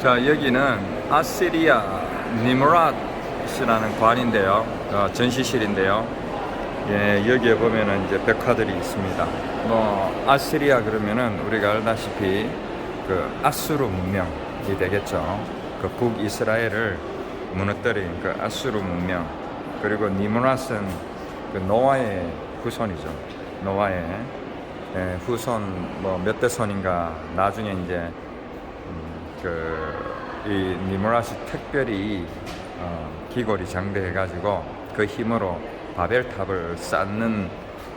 자 여기는 아시리아 니무랏이라는 관인데요. 어, 전시실인데요. 예, 여기에 보면은 이제 백화들이 있습니다. 뭐 아시리아 그러면은 우리가 알다시피 그 아수르 문명이 되겠죠. 그 북이스라엘을 무너뜨린 그 아수르 문명. 그리고 니무랏은 그 노아의 후손이죠. 노아의 예, 후손 뭐 몇 대 손인가 나중에 이제 그이 니무라시 특별히 어, 기골이 장대해가지고 그 힘으로 바벨탑을 쌓는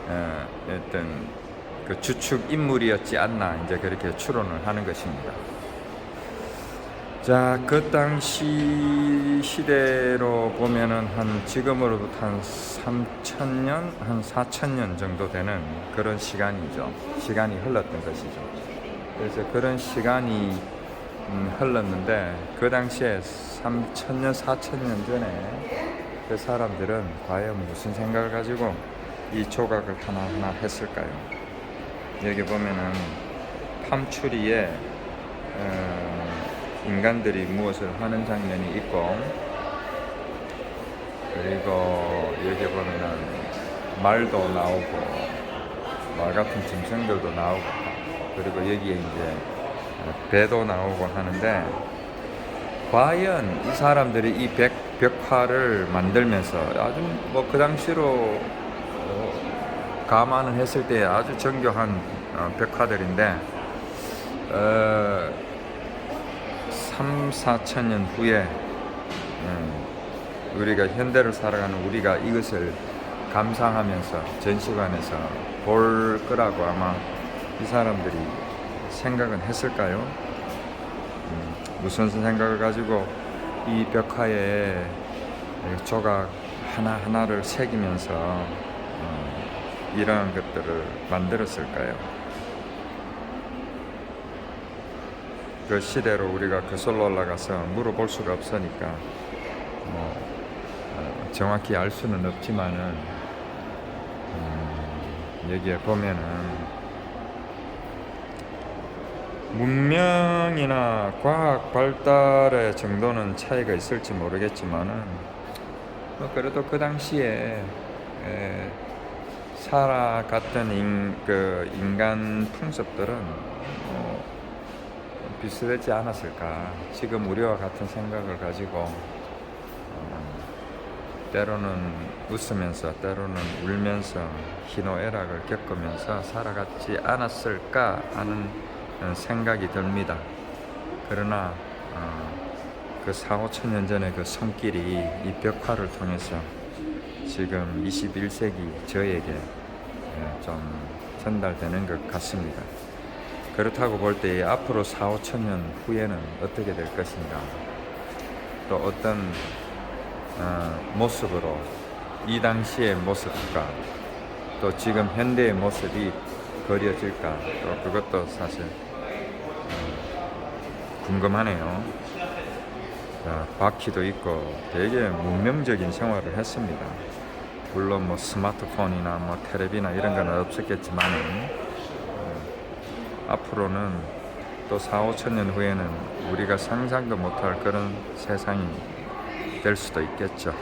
어, 어떤 그 주축 인물이었지 않나 이제 그렇게 추론을 하는 것입니다. 자, 그 당시 시대로 보면은 한 지금으로부터 한 3천년, 한 4천년 정도 되는 그런 시간이죠. 시간이 흘렀던 것이죠. 그래서 그런 시간이 음, 흘렀는데 그 당시에 3천년, 4천년 전에 그 사람들은 과연 무슨 생각을 가지고 이 조각을 하나하나 했을까요? 여기 보면은 팜추리에 어, 인간들이 무엇을 하는 장면이 있고 그리고 여기 보면은 말도 나오고 말 같은 짐승들도 나오고 그리고 여기에 이제 배도 나오고 하는데 과연 이 사람들이 이 백, 벽화를 만들면서 아주 뭐 그 당시로 어, 감안을 했을 때 아주 정교한 어, 벽화들인데 어, 3, 4천 년 후에 음, 우리가 현대를 살아가는 우리가 이것을 감상하면서 전시관에서 볼 거라고 아마 이 사람들이 생각은 했을까요? 음, 무슨 생각을 가지고 이 벽화에 조각 하나하나를 새기면서 어, 이러한 것들을 만들었을까요? 그 시대로 우리가 그슬로 올라가서 물어볼 수가 없으니까 뭐 어, 정확히 알 수는 없지만은 음, 여기에 보면은 문명이나 과학 발달의 정도는 차이가 있을지 모르겠지만은 뭐 그래도 그 당시에 에, 살아갔던 인, 그 인간 풍습들은 뭐 비슷하지 않았을까. 지금 우리와 같은 생각을 가지고 어, 때로는 웃으면서 때로는 울면서 희노애락을 겪으면서 살아갔지 않았을까 하는 어, 생각이 듭니다. 그러나 어, 그 4, 5천 년 전의 그 손길이 이 벽화를 통해서 지금 21세기 저에게 예, 좀 전달되는 것 같습니다. 그렇다고 볼 때 앞으로 4, 5천 년 후에는 어떻게 될 것인가 또 어떤 어, 모습으로 이 당시의 모습과 또 지금 현대의 모습이 그려질까 또 그것도 사실 어, 궁금하네요. 자, 바퀴도 있고 되게 문명적인 생활을 했습니다. 물론 뭐 스마트폰이나 뭐 텔레비나 이런 건 없었겠지만은 어, 앞으로는 또 4, 5천 년 후에는 우리가 상상도 못할 그런 세상이 될 수도 있겠죠.